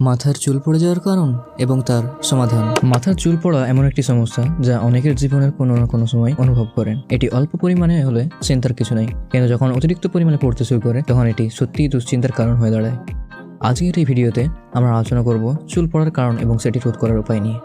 মাথার চুল পড়ে যাওয়ার কারণ এবং তার সমাধান। মাথার চুল পড়া এমন একটি সমস্যা যা অনেকের জীবনের কোনো না কোনো সময় অনুভব করেন। এটি অল্প পরিমাণে হলে চিন্তার কিছু নেই, কিন্তু যখন অতিরিক্ত পরিমাণে পড়তে শুরু করে, তখন এটি সত্যিই দুশ্চিন্তার কারণ হয়ে দাঁড়ায়। আজকের এই ভিডিওতে আমরা আলোচনা করব চুল পড়ার কারণ এবং সেটি রোধ করার উপায় নিয়ে।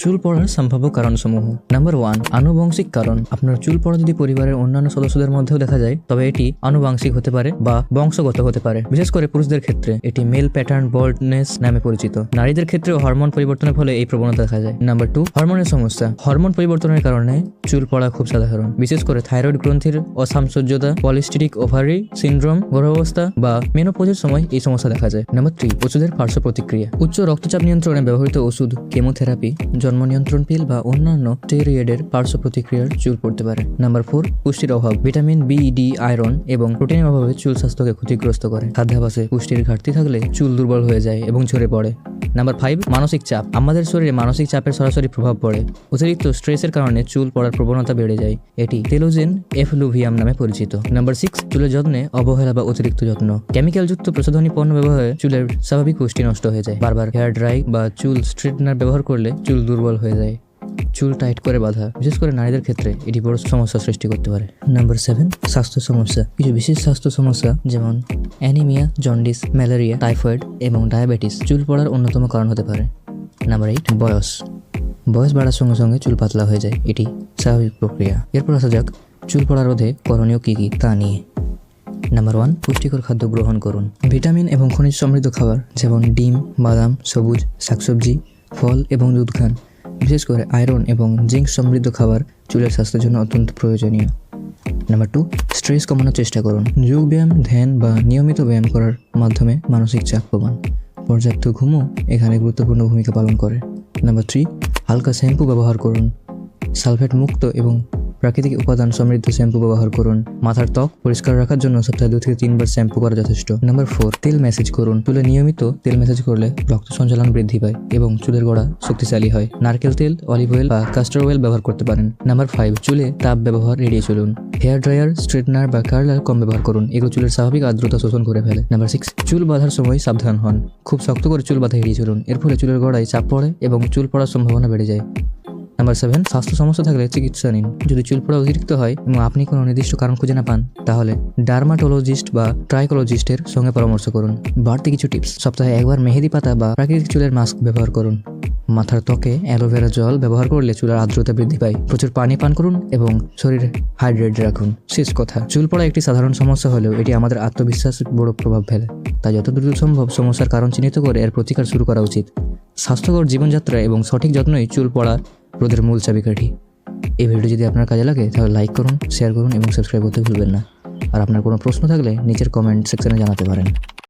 চুল পড়ার সম্ভাব্য কারণসমূহ। নাম্বার ওয়ান আনুবংশিক কারণ। আপনার চুল পড়া যদি পরিবারের অন্যান্য সদস্যদের মধ্যেও দেখা যায়, তবে এটি আনুবংশিক হতে পারে বা বংশগত হতে পারে। বিশেষ করে পুরুষদের ক্ষেত্রে, এটি মেল প্যাটার্ন বল্ডনেস নামে পরিচিত। নারীদের ক্ষেত্রেও হরমোন পরিবর্তনের ফলে এই প্রবণতা দেখা যায়। নাম্বার টু হরমোনের সমস্যা। হরমোন পরিবর্তনের কারণে চুল পড়া খুব সাধারণ। বিশেষ করে থাইরয়েড গ্রন্থির অসামসজ্জতা পলিস্টিরিক ওভারি সিনড্রোম গর্ভাবস্থা বা মেনোপোজের সময় এই সমস্যা দেখা যায়। নাম্বার থ্রি ওষুধের পার্শ্ব প্রতিক্রিয়া। উচ্চ রক্তচাপ নিয়ন্ত্রণে ব্যবহৃত ওষুধ কেমোথেরাপি জন্ম নিয়ন্ত্রণ পিল বা অন্যান্য টেরিয়েডের পার্শ্ব প্রতিক্রিয়ার চুল পড়তে পারে। নাম্বার ফোর পুষ্টির অভাব। ভিটামিন বি ডি আয়রন এবং প্রোটিনের অভাবে চুল স্বাস্থ্যকে ক্ষতিগ্রস্ত করে। খাদ্যাভাসে পুষ্টির ঘাটতি থাকলে চুল দুর্বল হয়ে যায় এবং ঝরে পড়ে। নাম্বার ফাইভ মানসিক চাপ। আমাদের শরীরে মানসিক চাপের সরাসরি প্রভাব পড়ে। অতিরিক্ত স্ট্রেসের কারণে চুল পড়ার প্রবণতা বেড়ে যায়। এটি তেলোজেন এফলুভিয়াম নামে পরিচিত। নাম্বার সিক্স চুলের যত্নে অবহেলা বা অতিরিক্ত যত্ন। কেমিক্যালযুক্ত প্রসাধনী পণ্য ব্যবহারে চুলের স্বাভাবিক পুষ্টি নষ্ট হয়ে যায়। বারবার হেয়ার ড্রাই বা চুল স্ট্রেটনার ব্যবহার করলে চুল দুর্বল হয়ে যায়। চুল টাইট করে বাঁধা, বিশেষ করে নারীদের ক্ষেত্রে এটি বড় সমস্যা সৃষ্টি করতে পারে। নাম্বার সেভেন স্বাস্থ্য সমস্যা। কিছু বিশেষ স্বাস্থ্য সমস্যা যেমন অ্যানিমিয়া জন্ডিস ম্যালেরিয়া টাইফয়েড এবং ডায়াবেটিস চুল পড়ার অন্যতম কারণ হতে পারে। নাম্বার এইট বয়স। বয়স বাড়ার সঙ্গে সঙ্গে চুল পাতলা হয়ে যায়। এটি স্বাভাবিক প্রক্রিয়া। এরপর আসা যাক চুল পড়া রোধে করণীয় কী কী তা নিয়ে। নাম্বার ওয়ান পুষ্টিকর খাদ্য গ্রহণ করুন। ভিটামিন এবং খনিজ সমৃদ্ধ খাবার যেমন ডিম, বাদাম, সবুজ, শাকসবজি, ফল এবং দুধ খান। বিশেষ করে আয়রন এবং জিঙ্ক সমৃদ্ধ খাবার চুলের স্বাস্থ্যের জন্য অত্যন্ত প্রয়োজনীয়। নাম্বার টু, স্ট্রেস কমানোর চেষ্টা করুন। যোগ ব্যায়াম, ধ্যান বা নিয়মিত ব্যায়াম করার মাধ্যমে মানসিক চাপ কমান। পর্যাপ্ত ঘুমও এখানে গুরুত্বপূর্ণ ভূমিকা পালন করে। নাম্বার থ্রি, হালকা শ্যাম্পু ব্যবহার করুন। সালফেট মুক্ত এবং প্রাকৃতিক উপাদান সমৃদ্ধ শ্যাম্পু ব্যবহার করুন। মাথার ত্বক পরিষ্কার রাখার জন্য সপ্তাহে দু থেকে তিনবার শ্যাম্পু করা যথেষ্ট। নাম্বার ফোর, তেল ম্যাসেজ করুন। চুলে নিয়মিত তেল ম্যাসেজ করলে রক্ত সঞ্চালন বৃদ্ধি পায় এবং চুলের গোড়া শক্তিশালী হয়। নারকেল তেল, অলিভ অয়েল বা কাস্টার অয়েল ব্যবহার করতে পারেন। নাম্বার ফাইভ, চুলে তাপ ব্যবহার এড়িয়ে চলুন। হেয়ার ড্রায়ার, স্ট্রেটনার বা কার্লার কম ব্যবহার করুন। এগুলো চুলের স্বাভাবিক আর্দ্রতা শোষণ করে ফেলে। নাম্বার সিক্স, চুল বাঁধার সময় সাবধান হন। খুব শক্ত করে চুল বাঁধা এড়িয়ে চলুন। এর ফলে চুলের গোড়ায় চাপ পড়ে এবং চুল পড়ার সম্ভাবনা বেড়ে যায়। নাম্বার সেভেন স্বাস্থ্য সমস্যা থাকলে চিকিৎসা নিন। যদি চুল পড়া অতিরিক্ত হয় এবং আপনি কোনো নির্দিষ্ট কারণ খুঁজে না পান, তাহলে ডার্মাটোলজিস্ট বা ট্রাইকোলজিস্টের সঙ্গে পরামর্শ করুন। বাড়তি কিছু টিপস, সপ্তাহে একবার মেহেদি পাতা বা প্রাকৃতিক চুলের মাস্ক ব্যবহার করুন। মাথার ত্বকে অ্যালোভেরা জল ব্যবহার করলে চুলের আর্দ্রতা বৃদ্ধি পায়। প্রচুর পানি পান করুন এবং শরীর হাইড্রেট রাখুন। শেষ কথা, চুল পড়া একটি সাধারণ সমস্যা হলেও এটি আমাদের আত্মবিশ্বাস বড় প্রভাব ফেলে। তাই যত দ্রুত সম্ভব সমস্যার কারণ চিহ্নিত করে এর প্রতিকার শুরু করা উচিত। স্বাস্থ্যকর জীবনযাত্রা এবং সঠিক যত্নই চুল পড়া রোধের মূল চাবিকাঠি। এই ভিডিও যদি আপনার কাজে লাগে, তাহলে লাইক করুন শেয়ার করুন এবং সাবস্ক্রাইব করতে ভুলবেন না। আর আপনার কোনো প্রশ্ন থাকলে নিচের কমেন্ট সেকশনে জানাতে পারেন।